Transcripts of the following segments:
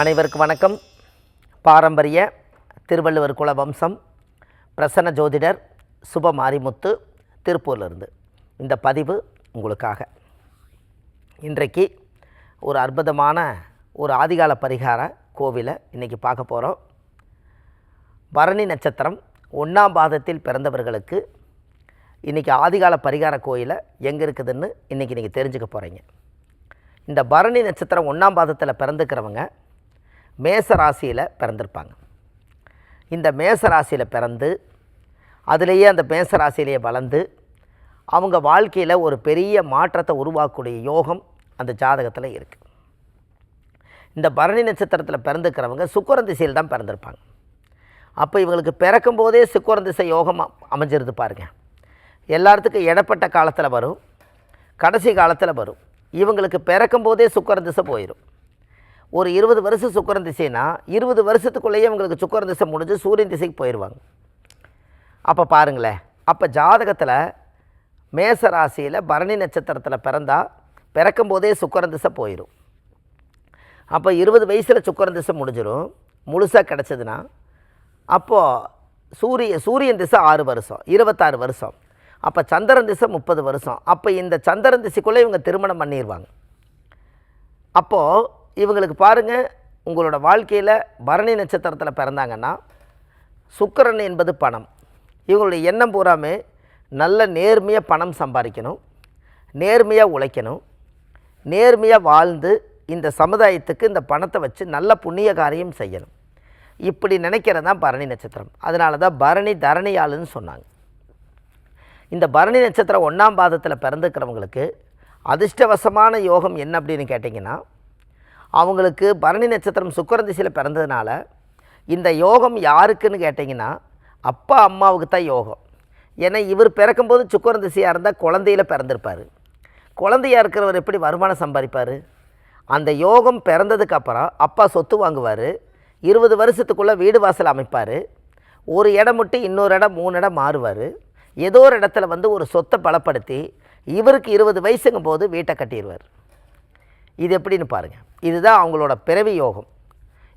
அனைவருக்கும் வணக்கம். பாரம்பரிய திருவள்ளுவர் குல வம்சம் பிரசன்ன ஜோதிடர் சுப மாரிமுத்து திருப்பூர்லேருந்து. இந்த பதிவு உங்களுக்காக. இன்றைக்கு ஒரு அற்புதமான ஒரு ஆதிகால பரிகார கோவிலை இன்றைக்கி பார்க்க போகிறோம் பரணி நட்சத்திரம் ஒன்றாம் பாதத்தில் பிறந்தவர்களுக்கு இன்றைக்கி ஆதிகால பரிகார கோயிலை எங்கே இருக்குதுன்னு இன்றைக்கி நீங்கள் தெரிஞ்சுக்க போகிறீங்க இந்த பரணி நட்சத்திரம் ஒன்றாம் பாதத்தில் பிறந்துக்கிறவங்க மேச ராசியில் பிறந்திருப்பாங்க. இந்த மேச ராசியில் பிறந்து அதுலேயே அந்த மேச ராசியிலேயே வளர்ந்து அவங்க வாழ்க்கையில் ஒரு பெரிய மாற்றத்தை உருவாக்கக்கூடிய யோகம் அந்த ஜாதகத்தில் இருக்குது இந்த பரணி நட்சத்திரத்தில் பிறந்துக்கிறவங்க சுக்கரன் திசையில் தான் பிறந்திருப்பாங்க. அப்போ இவங்களுக்கு பிறக்கும் போதே சுக்கரன் திசை யோகம் அமைஞ்சிருது பாருங்க. எல்லாத்துக்கும் இடப்பட்ட காலத்தில் வரும். கடைசி காலத்தில் வரும். இவங்களுக்கு பிறக்கும் போதே சுக்கரன் திசை போயிடும் ஒரு இருபது வருஷம் சுக்கரன் திசைனா இருபது வருஷத்துக்குள்ளேயே இவங்களுக்கு சுக்கரன் திசை முடிஞ்சு சூரியன் திசைக்கு போயிடுவாங்க. அப்போ பாருங்களேன் அப்போ ஜாதகத்தில் மேச ராசியில் பரணி நட்சத்திரத்தில் பிறந்தால் பிறக்கும் போதே சுக்கரன் திசை போயிடும் அப்போ இருபது வயசில் சுக்கரன் திசை முடிஞ்சிடும் முழுசாக கிடச்சதுன்னா அப்போது சூரிய சூரியன் திசை ஆறு வருஷம் இருபத்தாறு வருஷம். அப்போ சந்திரன் திசை முப்பது வருஷம். அப்போ இந்த சந்திரன் திசைக்குள்ளே இவங்க திருமணம் பண்ணிடுவாங்க அப்போது இவங்களுக்கு பாருங்கள் உங்களோட வாழ்க்கையில் பரணி நட்சத்திரத்தில் பிறந்தாங்கன்னா சுக்கரன் என்பது பணம். இவங்களுடைய எண்ணம் பூராமே நல்ல நேர்மையாக பணம் சம்பாதிக்கணும் நேர்மையாக உழைக்கணும் நேர்மையாக வாழ்ந்து இந்த சமுதாயத்துக்கு இந்த பணத்தை வச்சு நல்ல புண்ணிய காரியம் செய்யணும். இப்படி நினைக்கிறது தான் பரணி நட்சத்திரம். அதனால தான் பரணி தரணியாளுன்னு சொன்னாங்க. இந்த பரணி நட்சத்திரம் ஒன்றாம் பாதத்தில் பிறந்துக்கிறவங்களுக்கு அதிர்ஷ்டவசமான யோகம் என்ன அப்படின்னு கேட்டிங்கன்னா அவங்களுக்கு பரணி நட்சத்திரம் சுக்கிரன் திசையில் பிறந்ததுனால இந்த யோகம் யாருக்குன்னு கேட்டிங்கன்னா அப்பா அம்மாவுக்கு தான் யோகம். ஏன்னா இவர் பிறக்கும்போது சுக்கிரன் திசையாக இருந்தால் குழந்தையில் பிறந்திருப்பார். குழந்தையா இருக்கிறவர் எப்படி வருமானம் சம்பாதிப்பார்? அந்த யோகம் பிறந்ததுக்கப்புறம் அப்பா சொத்து வாங்குவார். இருபது வருஷத்துக்குள்ளே வீடு வாசல் அமைப்பார். ஒரு இடம் விட்டு இன்னொரு இடம் மூணு இடம் மாறுவார். ஏதோ ஒரு இடத்துல வந்து ஒரு சொத்தை பலப்படுத்தி இவருக்கு இருபது வயசுங்கும் போது வீட்டை கட்டிடுவார். இது எப்படின்னு பாருங்கள் இதுதான் அவங்களோட பிறவி யோகம்.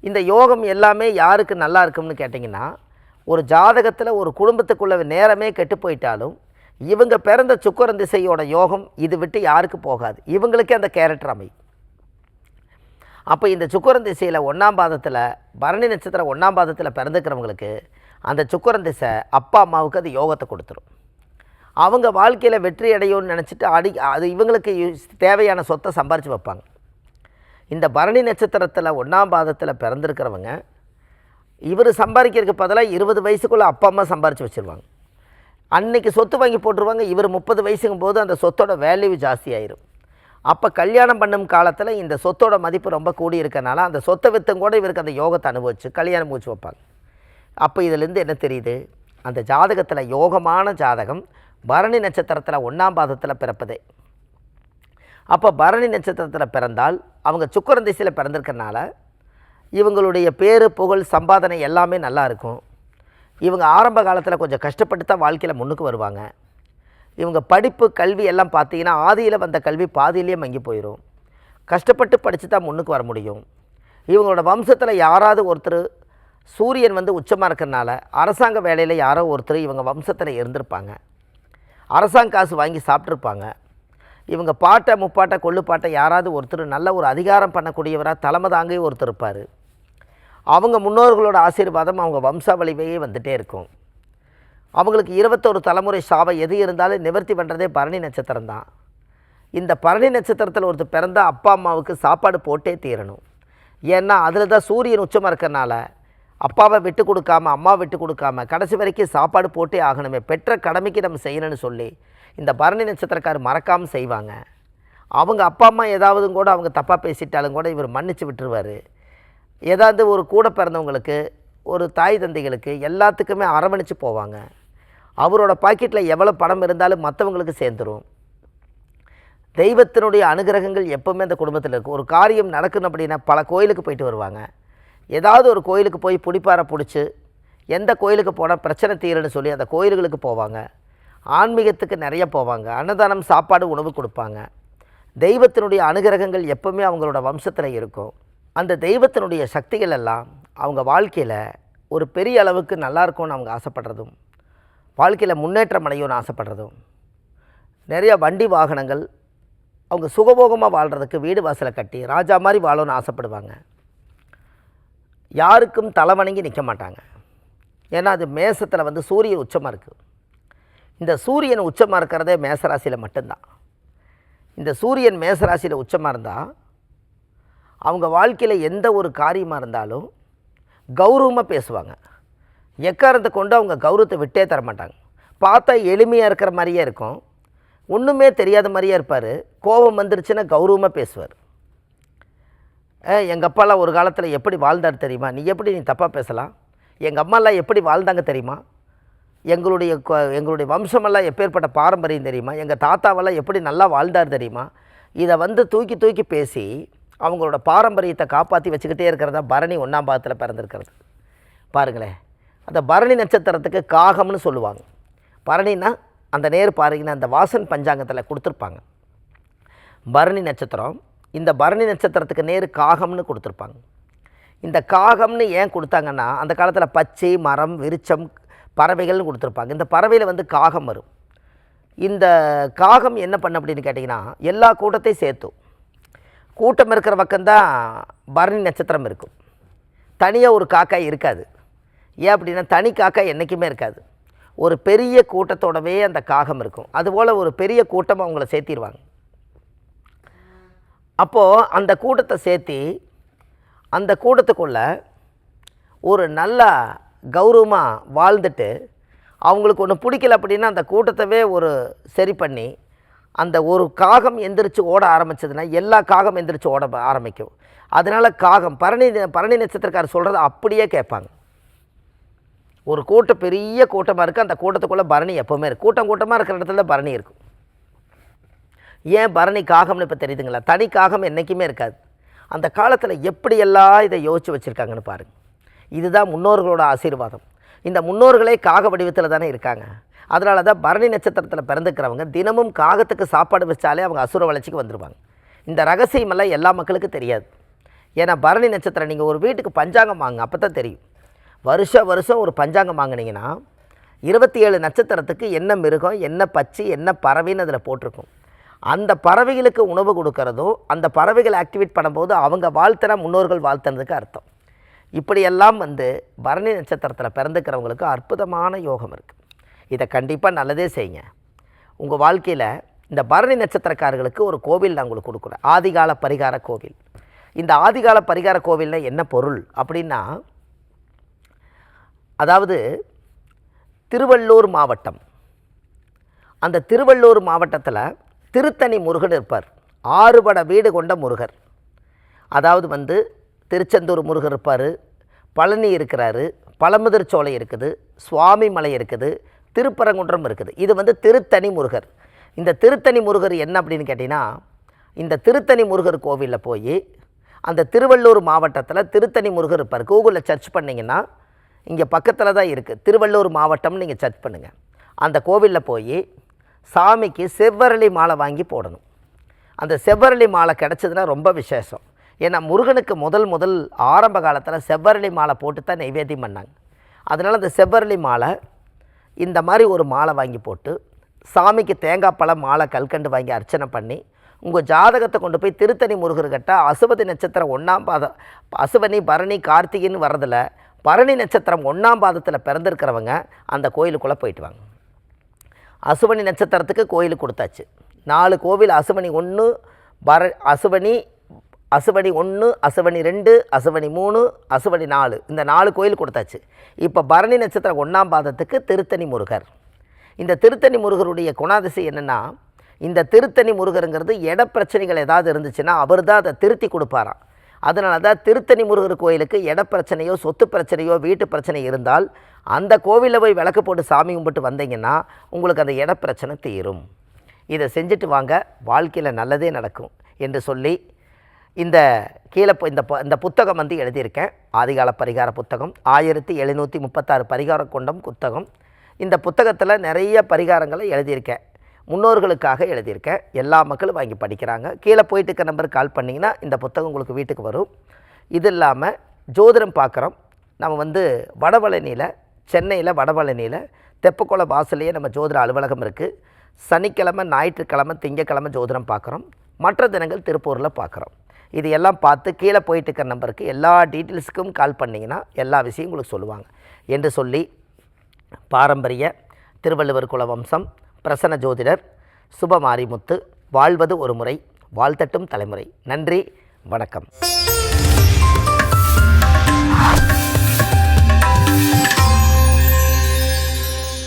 இந்த யோகம் எல்லாமே யாருக்கு நல்லா இருக்கும்னு கேட்டிங்கன்னா ஒரு ஜாதகத்தில் ஒரு குடும்பத்துக்குள்ள நேரமே கெட்டு போயிட்டாலும் இவங்க பிறந்த சுக்கரன் திசையோட யோகம் இது விட்டு யாருக்கு போகாது. இவங்களுக்கே அந்த கேரக்டர் அமையும். அப்போ இந்த சுக்கரன் திசையில் ஒன்றாம் பாதத்தில் பரணி நட்சத்திரம் ஒன்றாம் பாதத்தில் பிறந்துக்கிறவங்களுக்கு அந்த சுக்கரன் திசை அப்பா அம்மாவுக்கு அது யோகத்தை கொடுத்துரும். அவங்க வாழ்க்கையில் வெற்றி அடையும்னு நினச்சிட்டு அடி அது இவங்களுக்கு யூஸ்- தேவையான சொத்தை சம்பாரித்து வைப்பாங்க. இந்த பரணி நட்சத்திரத்தில் ஒன்றாம் பாதத்தில் பிறந்திருக்கிறவங்க இவர் சம்பாதிக்கிறதுக்கு பதிலாக இருபது வயசுக்குள்ளே அப்பா அம்மா சம்பாரித்து வச்சுருவாங்க. அன்றைக்கி சொத்து வாங்கி போட்டுருவாங்க இவர் முப்பது வயசுங்கும் போது அந்த சொத்தோட வேல்யூ ஜாஸ்தி ஆயிரும். அப்போ கல்யாணம் பண்ணும் காலத்தில் இந்த சொத்தோட மதிப்பு ரொம்ப கூடி இருக்கனால அந்த சொத்தை வித்தம் கூட இவருக்கு அந்த யோகத்தை அனுபவிச்சு கல்யாணம் மூச்சு வைப்பாங்க. அப்போ இதிலேருந்து என்ன தெரியுது? அந்த ஜாதகத்தில் யோகமான ஜாதகம் பரணி நட்சத்திரத்தில் ஒன்றாம் பாதத்தில் பிறப்பது. அப்போ பரணி நட்சத்திரத்தில் பிறந்தால் அவங்க சுக்கரன் திசையில் பிறந்திருக்கனால இவங்களுடைய பேர் புகழ் சம்பாதனை எல்லாமே நல்லா இருக்கும். இவங்க ஆரம்ப காலத்தில் கொஞ்சம் கஷ்டப்பட்டு தான் வாழ்க்கையில் முன்னுக்கு வருவாங்க. இவங்க படிப்பு கல்வி எல்லாம் பார்த்தீங்கன்னா ஆதியில் வந்த கல்வி பாதியிலேயே மங்கி போயிடும் கஷ்டப்பட்டு படித்து தான் முன்னுக்கு வர முடியும். இவங்களோட வம்சத்தில் யாராவது ஒருத்தர் சூரியன் வந்து உச்சமாக இருக்கிறனால அரசாங்க வேலையில் யாரோ ஒருத்தர் இவங்க வம்சத்தில் இருந்திருப்பாங்க. அரசாங்க காசு வாங்கி சாப்பிட்ருப்பாங்க இவங்க பாட்டை முப்பாட்டை கொள்ளுப்பாட்டை யாராவது ஒருத்தர் நல்ல ஒரு அதிகாரம் பண்ணக்கூடியவராக தலைமை தாங்கி ஒருத்தர் இருப்பார். அவங்க முன்னோர்களோட ஆசீர்வாதம் அவங்க வம்சாவளிவையே வந்துகிட்டே இருக்கும். அவங்களுக்கு இருபத்தொரு தலைமுறை சாவை எது இருந்தாலும் நிவர்த்தி பண்ணுறதே பரணி நட்சத்திரம் தான். இந்த பரணி நட்சத்திரத்தில் ஒருத்தர் பிறந்தால் அப்பா அம்மாவுக்கு சாப்பாடு போட்டே தீரணும். ஏன்னா அதில் தான் சூரியன் உச்சமாக இருக்கிறனால அப்பாவை விட்டு கொடுக்காம அம்மா விட்டு கொடுக்காம கடைசி வரைக்கும் சாப்பாடு போட்டே ஆகணுமே. பெற்ற கடமைக்கு நம்ம செய்யணும்னு சொல்லி இந்த பரணி நட்சத்திரக்கார் மறக்காமல் செய்வாங்க. அவங்க அப்பா அம்மா ஏதாவது கூட அவங்க தப்பாக பேசிட்டாலும் கூட இவர் மன்னிச்சு விட்டுருவார். ஏதாவது ஒரு கூட பிறந்தவங்களுக்கு ஒரு தாய் தந்தைகளுக்கு எல்லாத்துக்குமே அரவணைச்சு போவாங்க. அவரோட பாக்கெட்டில் எவ்வளோ பணம் இருந்தாலும் மற்றவங்களுக்கு சேர்ந்துரும். தெய்வத்தினுடைய அனுகிரகங்கள் எப்போவுமே அந்த குடும்பத்தில் இருக்கும். ஒரு காரியம் நடக்கணும் அப்படின்னா பல கோயிலுக்கு போயிட்டு வருவாங்க. ஏதாவது ஒரு கோயிலுக்கு போய் பிடிப்பார பிடிச்சி எந்த கோயிலுக்கு போனால் பிரச்சனை தீருன்னு சொல்லி அந்த கோயில்களுக்கு போவாங்க. ஆன்மீகத்துக்கு நிறைய போவாங்க. அன்னதானம் சாப்பாடு உணவு கொடுப்பாங்க. தெய்வத்தினுடைய அனுகிரகங்கள் எப்பவுமே அவங்களோட வம்சத்தில் இருக்கும். அந்த தெய்வத்தினுடைய சக்திகள் எல்லாம் அவங்க வாழ்க்கையில் ஒரு பெரிய அளவுக்கு நல்லா இருக்கும்னு அவங்க ஆசைப்படுறதும் வாழ்க்கையில் முன்னேற்றம் அடையும்னு ஆசைப்படுறதும் நிறைய வண்டி வாகனங்கள் அவங்க சுகபோகமாக வாழ்கிறதுக்கு வீடு வாசலை கட்டி ராஜா மாதிரி வாழணும்னு ஆசைப்படுவாங்க. யாருக்கும் தலை வணங்கி நிற்க மாட்டாங்க. ஏன்னா அது மேசத்தில் வந்து சூரியன் உச்சமாக இருக்குது இந்த சூரியன் உச்சமாக இருக்கிறதே மேசராசியில் மட்டும்தான். இந்த சூரியன் மேசராசியில் உச்சமாக இருந்தால் அவங்க வாழ்க்கையில் எந்த ஒரு காரியமாக இருந்தாலும் கௌரவமாக பேசுவாங்க. எக்காரத்தை கொண்டு அவங்க கௌரவத்தை விட்டே தர மாட்டாங்க. பார்த்தா எளிமையாக இருக்கிற மாதிரியே இருக்கும். ஒன்றுமே தெரியாத மாதிரியே இருப்பார். கோபம் வந்துருச்சுன்னா கௌரவமாக பேசுவார். எங்கள் அப்பாலாம் ஒரு காலத்தில் எப்படி வாழ்ந்தார் தெரியுமா? நீ எப்படி நீ தப்பாக பேசலாம்? எங்கள் அம்மாலாம் எப்படி வாழ்ந்தாங்க தெரியுமா? எங்களுடைய எங்களுடைய வம்சமெல்லாம் எப்பேற்பட்ட பாரம்பரியம் தெரியுமா? எங்கள் தாத்தாவெல்லாம் எப்படி நல்லா வாழ்ந்தார் தெரியுமா? இதை வந்து தூக்கி தூக்கி பேசி அவங்களோட பாரம்பரியத்தை காப்பாற்றி வச்சுக்கிட்டே இருக்கிறதா பரணி ஒன்றாம் பாகத்தில் பிறந்திருக்கிறது. பாருங்களேன். அந்த பரணி நட்சத்திரத்துக்கு காகம்னு சொல்லுவாங்க. பரணின்னா அந்த நேர் பாருங்கன்னா அந்த வாசன் பஞ்சாங்கத்தில் கொடுத்துருப்பாங்க. பரணி நட்சத்திரம் இந்த பரணி நட்சத்திரத்துக்கு நேர் காகம்னு கொடுத்துருப்பாங்க. இந்த காகம்னு ஏன் கொடுத்தாங்கன்னா அந்த காலத்தில் பச்சை மரம் விருச்சம் பறவைகள்னு கொடுத்துருப்பாங்க. இந்த பறவையில் வந்து காகம் வரும். இந்த காகம் என்ன பண்ண அப்படின்னு கேட்டிங்கன்னா எல்லா கூட்டத்தையும் சேர்த்தும் கூட்டம் இருக்கிற பக்கம்தான் பரணி நட்சத்திரம் இருக்கும். தனியாக ஒரு காக்காய் இருக்காது. ஏன் அப்படின்னா தனி காக்காய் என்றைக்குமே இருக்காது. ஒரு பெரிய கூட்டத்தோடவே அந்த காகம் இருக்கும். அதுபோல் ஒரு பெரிய கூட்டம் அவங்கள சேர்த்திடுவாங்க அப்போது அந்த கூட்டத்தை சேர்த்தி அந்த கூட்டத்துக்குள்ள ஒரு நல்ல கௌரவமாக வாழ்ந்துட்டு அவங்களுக்கு ஒன்று பிடிக்கல அப்படின்னா அந்த கூட்டத்தவே ஒரு சரி பண்ணி அந்த ஒரு காகம் எந்திரிச்சு ஓட ஆரம்பிச்சதுன்னா எல்லா காகம் எந்திரிச்சு ஓட ஆரம்பிக்கும். அதனால் காகம் பரணி பரணி நட்சத்திரக்காரர் சொல்கிறத அப்படியே கேட்பாங்க. ஒரு கூட்டம் பெரிய கூட்டமாக இருக்குது அந்த கூட்டத்துக்குள்ளே பரணி எப்போவுமே இருக்குது கூட்டம் கூட்டமாக இருக்கிற இடத்துல பரணி இருக்கும். ஏன் பரணி காகம்னு இப்போ தெரியுதுங்களா? தனி காகம் என்றைக்குமே இருக்காது. அந்த காலத்தில் எப்படியெல்லாம் இதை யோசித்து வச்சுருக்காங்கன்னு பாருங்கள் இதுதான் முன்னோர்களோட ஆசீர்வாதம். இந்த முன்னோர்களே காக வடிவத்தில் தானே இருக்காங்க. அதனால தான் பரணி நட்சத்திரத்தில் பிறந்துக்கிறவங்க தினமும் காகத்துக்கு சாப்பாடு வச்சாலே அவங்க அசுர வளர்ச்சிக்கு வந்துடுவாங்க இந்த ரகசியமெல்லாம் எல்லா மக்களுக்கும் தெரியாது. ஏன்னா பரணி நட்சத்திரம் நீங்கள் ஒரு வீட்டுக்கு பஞ்சாங்கம் வாங்க அப்போ தான் தெரியும். வருஷம் வருஷம் ஒரு பஞ்சாங்கம் வாங்குனீங்கன்னா இருபத்தி ஏழு நட்சத்திரத்துக்கு என்ன மிருகம் என்ன பச்சி என்ன பறவைன்னு அதில் போட்டிருக்கும். அந்த பறவைகளுக்கு உணவு கொடுக்கறதும் அந்த பறவைகளை ஆக்டிவேட் பண்ணும்போது அவங்க வாழ்த்தன முன்னோர்கள் வாழ்த்தினதுக்கு அர்த்தம். இப்படியெல்லாம் வந்து பரணி நட்சத்திரத்தில் பிறந்துக்கிறவங்களுக்கு அற்புதமான யோகம் இருக்குது இதை கண்டிப்பாக நல்லதே செய்யுங்க. உங்கள் வாழ்க்கையில் இந்த பரணி நட்சத்திரக்காரர்களுக்கு ஒரு கோவில் நான் உங்களுக்கு கொடுக்குறேன். ஆதிகால பரிகார கோவில். இந்த ஆதிகால பரிகார கோவில்னா என்ன பொருள்? அப்படின்னா அதாவது திருவள்ளூர் மாவட்டம். அந்த திருவள்ளூர் மாவட்டத்தில் திருத்தணி முருகன் இருப்பார். ஆறுபட வீடு கொண்ட முருகர். அதாவது வந்து திருச்செந்தூர் முருகர் இருப்பார் பழனி இருக்கிறாரு பழமுதிர்ச்சோலை இருக்குது சுவாமி மலை இருக்குது திருப்பரங்குன்றம் இருக்குது. இது வந்து திருத்தணி முருகர். இந்த திருத்தணி முருகர் என்ன அப்படின்னு கேட்டிங்கன்னா இந்த திருத்தணி முருகர் கோவிலில் போய் அந்த திருவள்ளூர் மாவட்டத்தில் திருத்தணி முருகர் இருப்பார். கூகுளில் சர்ச் பண்ணிங்கன்னா இங்கே பக்கத்தில் தான் இருக்குது திருவள்ளூர் மாவட்டம்னு நீங்கள் சர்ச் பண்ணுங்கள் அந்த கோவிலில் போய் சாமிக்கு செவ்வரளி மாலை வாங்கி போடணும். அந்த செவ்வரளி மாலை கிடச்சதுன்னா ரொம்ப விசேஷம். ஏன்னா முருகனுக்கு முதல் முதல் ஆரம்ப காலத்தில் செவ்வரளி மாலை போட்டு தான் நைவேத்தியம் பண்ணாங்க. அதனால் அந்த செவ்வரளி மாலை இந்த மாதிரி ஒரு மாலை வாங்கி போட்டு சாமிக்கு தேங்காய் பழம் மாலை கல்கண்டு வாங்கி அர்ச்சனை பண்ணி உங்கள் ஜாதகத்தை கொண்டு போய் திருத்தணி முருகர்கிட்ட அசுவதி நட்சத்திரம் ஒன்றாம் பாதம் அசுவனி பரணி கார்த்திகைன்னு வரதில் பரணி நட்சத்திரம் ஒன்றாம் பாதத்தில் பிறந்திருக்கிறவங்க அந்த கோயிலுக்குள்ளே போயிட்டு வாங்க. அசுவனி நட்சத்திரத்துக்கு கோயில் கொடுத்தாச்சு. நாலு கோவில் அசுவனி ஒன்று பர அசுவனி அசுவனி ஒன்று அசுவனி ரெண்டு அசுவனி மூணு அசுவனி நாலு. இந்த நாலு கோயில் கொடுத்தாச்சு. இப்போ பரணி நட்சத்திரம் ஒன்றாம் பாதத்துக்கு திருத்தணி முருகர். இந்த திருத்தணி முருகருடைய குணாதிசை என்னென்னா இந்த திருத்தணி முருகருங்கிறது இட பிரச்சனைகள் ஏதாவது இருந்துச்சுன்னா அவர் தான் அதை திருத்தி கொடுப்பாராம். அதனால தான் திருத்தணி முருகர் கோயிலுக்கு இட பிரச்சனையோ சொத்து பிரச்சனையோ வீட்டு பிரச்சனை இருந்தால் அந்த கோவிலில் போய் விளக்கு போட்டு சாமி கும்பிட்டு வந்தீங்கன்னா உங்களுக்கு அந்த இட பிரச்சனை தீரும். இதை செஞ்சுட்டு வாங்க வாழ்க்கையில் நல்லதே நடக்கும் என்று சொல்லி இந்த கீழே இந்த இந்த புத்தகம் வந்து எழுதியிருக்கேன். ஆதிகால பரிகார புத்தகம் ஆயிரத்தி எழுநூற்றி முப்பத்தாறு பரிகாரம் கொண்டம் புத்தகம். இந்த புத்தகத்தில் நிறைய பரிகாரங்களை எழுதியிருக்கேன். முன்னோர்களுக்காக எழுதியிருக்கேன். எல்லா மக்களும் வாங்கி படிக்கிறாங்க. கீழே போயிட்டு இருக்க நம்பருக்கு கால் பண்ணிங்கன்னா இந்த புத்தகம் உங்களுக்கு வீட்டுக்கு வரும். இது இல்லாமல் ஜோதிடம் பார்க்குறோம். நம்ம வந்து வடபழனியில் சென்னையில் வடபழனியில் தெப்பக்குளம் வாசல்லையே நம்ம ஜோதிட அலுவலகம் இருக்குது சனிக்கிழமை ஞாயிற்றுக்கிழமை திங்கக்கிழமை ஜோதிடம் பார்க்குறோம். மற்ற தினங்கள் திருப்பூரில் பார்க்குறோம். இது எல்லாம் பார்த்து கீழே போயிட்டு இருக்க நம்பருக்கு எல்லா டீட்டெயில்ஸுக்கும் கால் பண்ணிங்கன்னா எல்லா விஷயம் உங்களுக்கு சொல்லுவாங்க. என்று சொல்லி பாரம்பரிய திருவள்ளுவர் குல வம்சம் பிரசன்ன ஜோதிடர் சுபமாரிமுத்து வாழ்வது ஒரு முறை வாழ்த்தட்டும் தலைமுறை. நன்றி வணக்கம்.